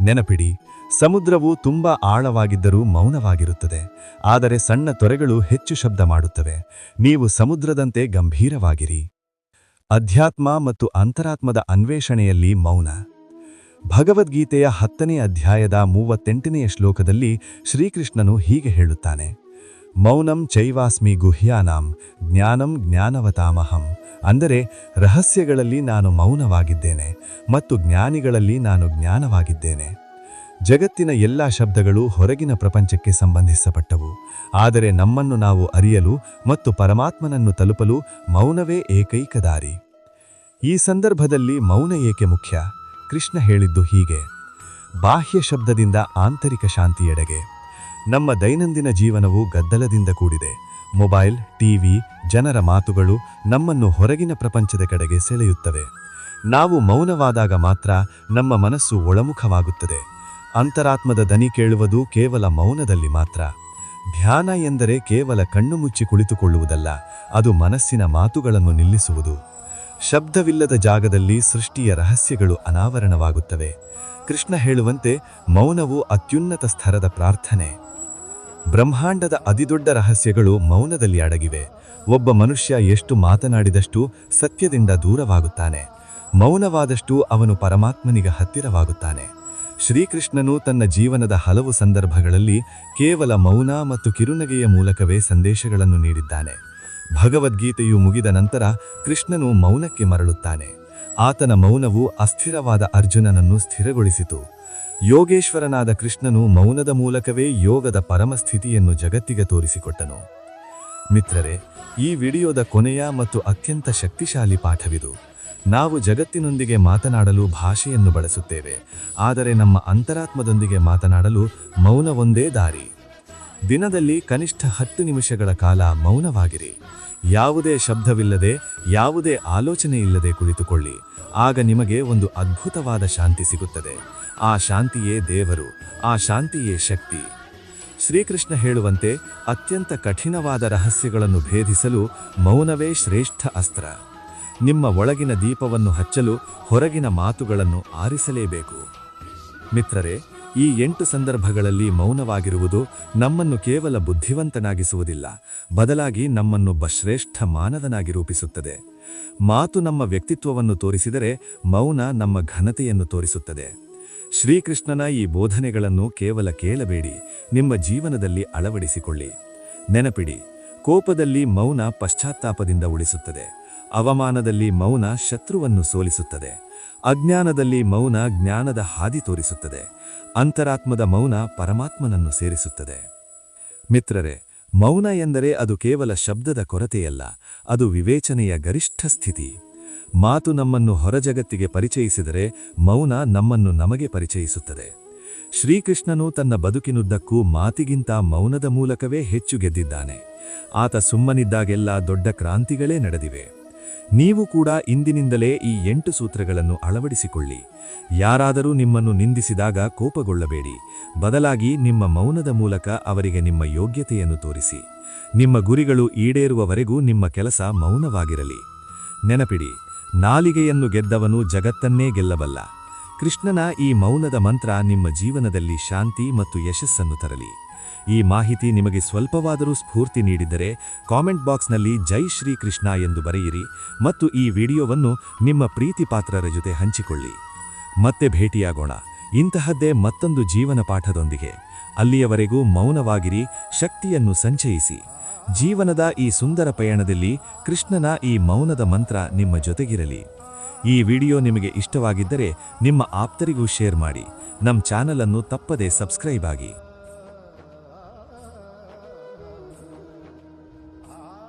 Speaker 2: ನೆನಪಿಡಿ ಸಮುದ್ರವು ತುಂಬಾ ಆಳವಾಗಿದ್ದರೂ ಮೌನವಾಗಿರುತ್ತದೆ, ಆದರೆ ಸಣ್ಣ ತೊರೆಗಳು ಹೆಚ್ಚು ಶಬ್ದ ಮಾಡುತ್ತವೆ. ನೀವು ಸಮುದ್ರದಂತೆ ಗಂಭೀರವಾಗಿರಿ. ಅಧ್ಯಾತ್ಮ ಮತ್ತು ಅಂತರಾತ್ಮದ ಅನ್ವೇಷಣೆಯಲ್ಲಿ ಮೌನ. ಭಗವದ್ಗೀತೆಯ ಹತ್ತನೇ ಅಧ್ಯಾಯದ ಮೂವತ್ತೆಂಟನೆಯ ಶ್ಲೋಕದಲ್ಲಿ ಶ್ರೀಕೃಷ್ಣನು ಹೀಗೆ ಹೇಳುತ್ತಾನೆ. ಮೌನಂ ಚೈವಾಸ್ಮಿ ಗುಹ್ಯಾನಾಂ, ಜ್ಞಾನಂ ಜ್ಞಾನವತಾಮಹಂ. ಅಂದರೆ ರಹಸ್ಯಗಳಲ್ಲಿ ನಾನು ಮೌನವಾಗಿದ್ದೇನೆ ಮತ್ತು ಜ್ಞಾನಿಗಳಲ್ಲಿ ನಾನು ಜ್ಞಾನವಾಗಿದ್ದೇನೆ. ಜಗತ್ತಿನ ಎಲ್ಲ ಶಬ್ದಗಳು ಹೊರಗಿನ ಪ್ರಪಂಚಕ್ಕೆ ಸಂಬಂಧಿಸಪಟ್ಟವು ಆದರೆ ನಮ್ಮನ್ನು ನಾವು ಅರಿಯಲು ಮತ್ತು ಪರಮಾತ್ಮನನ್ನು ತಲುಪಲು ಮೌನವೇ ಏಕೈಕ ದಾರಿ. ಈ ಸಂದರ್ಭದಲ್ಲಿ ಮೌನ ಏಕೆ ಮುಖ್ಯ? ಕೃಷ್ಣ ಹೇಳಿದ್ದು ಹೀಗೆ. ಬಾಹ್ಯ ಶಬ್ದದಿಂದ ಆಂತರಿಕ ಶಾಂತಿಯೆಡೆಗೆ. ನಮ್ಮ ದೈನಂದಿನ ಜೀವನವು ಗದ್ದಲದಿಂದ ಕೂಡಿದೆ. ಮೊಬೈಲ್, ಟಿವಿ, ಜನರ ಮಾತುಗಳು ನಮ್ಮನ್ನು ಹೊರಗಿನ ಪ್ರಪಂಚದ ಕಡೆಗೆ ಸೆಳೆಯುತ್ತವೆ. ನಾವು ಮೌನವಾದಾಗ ಮಾತ್ರ ನಮ್ಮ ಮನಸ್ಸು ಒಳಮುಖವಾಗುತ್ತದೆ. ಅಂತರಾತ್ಮದ ದನಿ ಕೇಳುವುದು ಕೇವಲ ಮೌನದಲ್ಲಿ ಮಾತ್ರ. ಧ್ಯಾನ ಎಂದರೆ ಕೇವಲ ಕಣ್ಣು ಮುಚ್ಚಿ ಕುಳಿತುಕೊಳ್ಳುವುದಲ್ಲ, ಅದು ಮನಸ್ಸಿನ ಮಾತುಗಳನ್ನು ನಿಲ್ಲಿಸುವುದು. ಶಬ್ದವಿಲ್ಲದ ಜಾಗದಲ್ಲಿ ಸೃಷ್ಟಿಯ ರಹಸ್ಯಗಳು ಅನಾವರಣವಾಗುತ್ತವೆ. ಕೃಷ್ಣ ಹೇಳುವಂತೆ ಮೌನವು ಅತ್ಯುನ್ನತ ಸ್ತರದ ಪ್ರಾರ್ಥನೆ. ಬ್ರಹ್ಮಾಂಡದ ಅತಿದೊಡ್ಡ ರಹಸ್ಯಗಳು ಮೌನದಲ್ಲಿ ಅಡಗಿವೆ. ಒಬ್ಬ ಮನುಷ್ಯ ಎಷ್ಟು ಮಾತನಾಡಿದಷ್ಟು ಸತ್ಯದಿಂದ ದೂರವಾಗುತ್ತಾನೆ. ಮೌನವಾದಷ್ಟು ಅವನು ಪರಮಾತ್ಮನಿಗೆ ಹತ್ತಿರವಾಗುತ್ತಾನೆ. ಶ್ರೀಕೃಷ್ಣನು ತನ್ನ ಜೀವನದ ಹಲವು ಸಂದರ್ಭಗಳಲ್ಲಿ ಕೇವಲ ಮೌನ ಮತ್ತು ಕಿರುನಗೆಯ ಮೂಲಕವೇ ಸಂದೇಶಗಳನ್ನು ನೀಡಿದ್ದಾನೆ. ಭಗವದ್ಗೀತೆಯು ಮುಗಿದ ನಂತರ ಕೃಷ್ಣನು ಮೌನಕ್ಕೆ ಮರಳುತ್ತಾನೆ. ಆತನ ಮೌನವು ಅಸ್ಥಿರವಾದ ಅರ್ಜುನನನ್ನು ಸ್ಥಿರಗೊಳಿಸಿತು. ಯೋಗೇಶ್ವರನಾದ ಕೃಷ್ಣನು ಮೌನದ ಮೂಲಕವೇ ಯೋಗದ ಪರಮಸ್ಥಿತಿಯನ್ನು ಜಗತ್ತಿಗೆ ತೋರಿಸಿಕೊಟ್ಟನು. ಮಿತ್ರರೇ, ಈ ವಿಡಿಯೋದ ಕೊನೆಯ ಮತ್ತು ಅತ್ಯಂತ ಶಕ್ತಿಶಾಲಿ ಪಾಠವಿದು. ನಾವು ಜಗತ್ತಿನೊಂದಿಗೆ ಮಾತನಾಡಲು ಭಾಷೆಯನ್ನು ಬಳಸುತ್ತೇವೆ. ಆದರೆ ನಮ್ಮ ಅಂತರಾತ್ಮದೊಂದಿಗೆ ಮಾತನಾಡಲು ಮೌನವೊಂದೇ ದಾರಿ. ದಿನದಲ್ಲಿ ಕನಿಷ್ಠ ಹತ್ತು ನಿಮಿಷಗಳ ಕಾಲ ಮೌನವಾಗಿರಿ. ಯಾವುದೇ ಶಬ್ದವಿಲ್ಲದೆ, ಯಾವುದೇ ಆಲೋಚನೆ ಇಲ್ಲದೆ ಕುಳಿತುಕೊಳ್ಳಿ. ಆಗ ನಿಮಗೆ ಒಂದು ಅದ್ಭುತವಾದ ಶಾಂತಿ ಸಿಗುತ್ತದೆ. ಆ ಶಾಂತಿಯೇ ದೇವರು, ಆ ಶಾಂತಿಯೇ ಶಕ್ತಿ.
Speaker 3: ಶ್ರೀಕೃಷ್ಣ ಹೇಳುವಂತೆ ಅತ್ಯಂತ ಕಠಿಣವಾದ ರಹಸ್ಯಗಳನ್ನು ಭೇದಿಸಲು ಮೌನವೇ ಶ್ರೇಷ್ಠ ಅಸ್ತ್ರ. ನಿಮ್ಮ ಒಳಗಿನ ದೀಪವನ್ನು ಹಚ್ಚಲು ಹೊರಗಿನ ಮಾತುಗಳನ್ನು ಆರಿಸಲೇಬೇಕು. ಮಿತ್ರರೇ, ಈ ಎಂಟು ಸಂದರ್ಭಗಳಲ್ಲಿ ಮೌನವಾಗಿರುವುದು ನಮ್ಮನ್ನು ಕೇವಲ ಬುದ್ಧಿವಂತನಾಗಿಸುವುದಿಲ್ಲ, ಬದಲಾಗಿ ನಮ್ಮನ್ನು ಬಶ್ರೇಷ್ಠ ಮಾನವನಾಗಿ ರೂಪಿಸುತ್ತದೆ. ಮಾತು ನಮ್ಮ ವ್ಯಕ್ತಿತ್ವವನ್ನು ತೋರಿಸಿದರೆ ಮೌನ ನಮ್ಮ ಘನತೆಯನ್ನು ತೋರಿಸುತ್ತದೆ. ಶ್ರೀಕೃಷ್ಣನ ಈ ಬೋಧನೆಗಳನ್ನು ಕೇವಲ ಕೇಳಬೇಡಿ, ನಿಮ್ಮ ಜೀವನದಲ್ಲಿ ಅಳವಡಿಸಿಕೊಳ್ಳಿ. ನೆನಪಿಡಿ, ಕೋಪದಲ್ಲಿ ಮೌನ ಪಶ್ಚಾತ್ತಾಪದಿಂದ ಉಳಿಸುತ್ತದೆ. ಅವಮಾನದಲ್ಲಿ ಮೌನ ಶತ್ರುವನ್ನು ಸೋಲಿಸುತ್ತದೆ. ಅಜ್ಞಾನದಲ್ಲಿ ಮೌನ ಜ್ಞಾನದ ಹಾದಿ ತೋರಿಸುತ್ತದೆ. ಅಂತರಾತ್ಮದ ಮೌನ ಪರಮಾತ್ಮನನ್ನು ಸೇರಿಸುತ್ತದೆ. ಮಿತ್ರರೇ, ಮೌನ ಎಂದರೆ ಅದು ಕೇವಲ ಶಬ್ದದ ಕೊರತೆಯಲ್ಲ, ಅದು ವಿವೇಚನೆಯ ಗರಿಷ್ಠ ಸ್ಥಿತಿ. ಮಾತು ನಮ್ಮನ್ನು ಹೊರಜಗತ್ತಿಗೆ ಪರಿಚಯಿಸಿದರೆ ಮೌನ ನಮ್ಮನ್ನು ನಮಗೆ ಪರಿಚಯಿಸುತ್ತದೆ. ಶ್ರೀಕೃಷ್ಣನು ತನ್ನ ಬದುಕಿನುದ್ದಕ್ಕೂ ಮಾತಿಗಿಂತ ಮೌನದ ಮೂಲಕವೇ ಹೆಚ್ಚು ಗೆದ್ದಿದ್ದಾನೆ. ಆತ ಸುಮ್ಮನಿದ್ದಾಗೆಲ್ಲ ದೊಡ್ಡ ಕ್ರಾಂತಿಗಳೇ ನಡೆದಿವೆ. ನೀವು ಕೂಡ ಇಂದಿನಿಂದಲೇ ಈ ಎಂಟು ಸೂತ್ರಗಳನ್ನು ಅಳವಡಿಸಿಕೊಳ್ಳಿ. ಯಾರಾದರೂ ನಿಮ್ಮನ್ನು ನಿಂದಿಸಿದಾಗ ಕೋಪಗೊಳ್ಳಬೇಡಿ. ಬದಲಾಗಿ ನಿಮ್ಮ ಮೌನದ ಮೂಲಕ ಅವರಿಗೆ ನಿಮ್ಮ ಯೋಗ್ಯತೆಯನ್ನು ತೋರಿಸಿ. ನಿಮ್ಮ ಗುರಿಗಳು ಈಡೇರುವವರೆಗೂ ನಿಮ್ಮ ಕೆಲಸ ಮೌನವಾಗಿರಲಿ. ನೆನಪಿಡಿ, ನಾಲಿಗೆಯನ್ನು ಗೆದ್ದವನು ಜಗತ್ತನ್ನೇ ಗೆಲ್ಲಬಲ್ಲ. ಕೃಷ್ಣನ ಈ ಮೌನದ ಮಂತ್ರ ನಿಮ್ಮ ಜೀವನದಲ್ಲಿ ಶಾಂತಿ ಮತ್ತು ಯಶಸ್ಸನ್ನು ತರಲಿ. ಈ ಮಾಹಿತಿ ನಿಮಗೆ ಸ್ವಲ್ಪವಾದರೂ ಸ್ಫೂರ್ತಿ ನೀಡಿದ್ದರೆ ಕಾಮೆಂಟ್ ಬಾಕ್ಸ್ನಲ್ಲಿ ಜೈ ಶ್ರೀ ಕೃಷ್ಣ ಎಂದು ಬರೆಯಿರಿ ಮತ್ತು ಈ ವಿಡಿಯೋವನ್ನು ನಿಮ್ಮ ಪ್ರೀತಿ ಪಾತ್ರರ ಜೊತೆ ಹಂಚಿಕೊಳ್ಳಿ. ಮತ್ತೆ ಭೇಟಿಯಾಗೋಣ. ಇಂತಹದ್ದೇ ಮತ್ತೊಂದು ಜೀವನ ಪಾಠದೊಂದಿಗೆ. ಅಲ್ಲಿಯವರೆಗೂ ಮೌನವಾಗಿರಿ, ಶಕ್ತಿಯನ್ನು ಸಂಚಯಿಸಿ. ಜೀವನದ ಈ ಸುಂದರ ಪಯಣದಲ್ಲಿ ಕೃಷ್ಣನ ಈ ಮೌನದ ಮಂತ್ರ ನಿಮ್ಮ ಜೊತೆಗಿರಲಿ. ಈ ವಿಡಿಯೋ ನಿಮಗೆ ಇಷ್ಟವಾಗಿದ್ದರೆ ನಿಮ್ಮ ಆಪ್ತರಿಗೂ ಶೇರ್ ಮಾಡಿ. ನಮ್ಮ ಚಾನಲನ್ನು ತಪ್ಪದೆ ಸಬ್ಸ್ಕ್ರೈಬ್ ಆಗಿ.